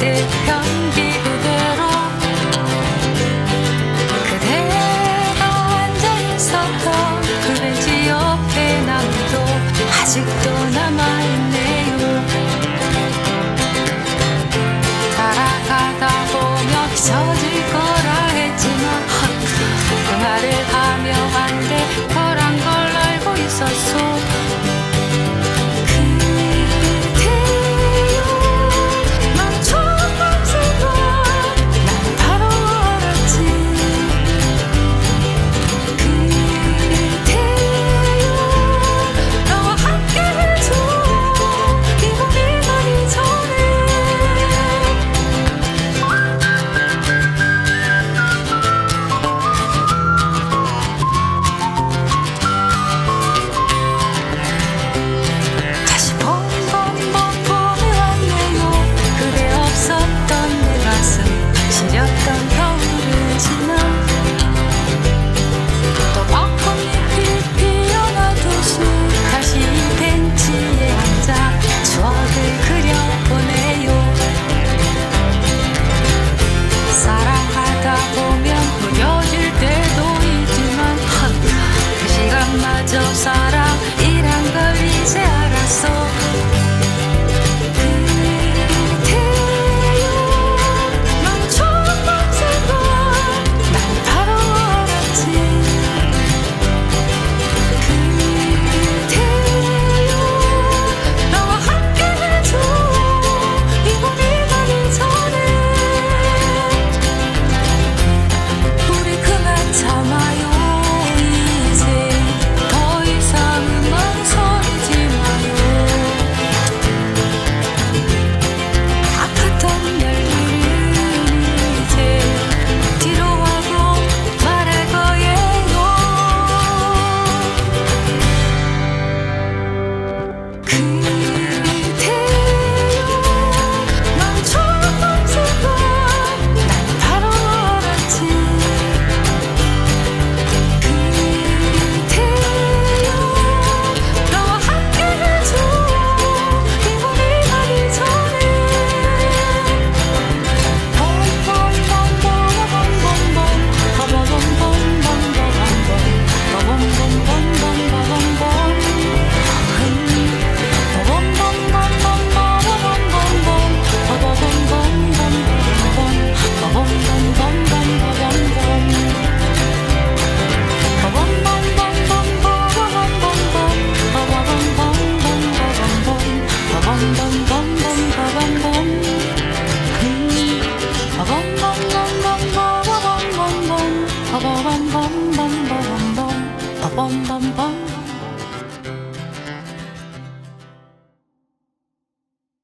그대 향기 그대로 그대가 앉아 있던 그 벤치 옆에 나도 아직도 남아있네요. 따라가다 보면 잊어질 거라 했지만 그 말을 하며 한데 거란 걸 알고 있었어 bum bum bum.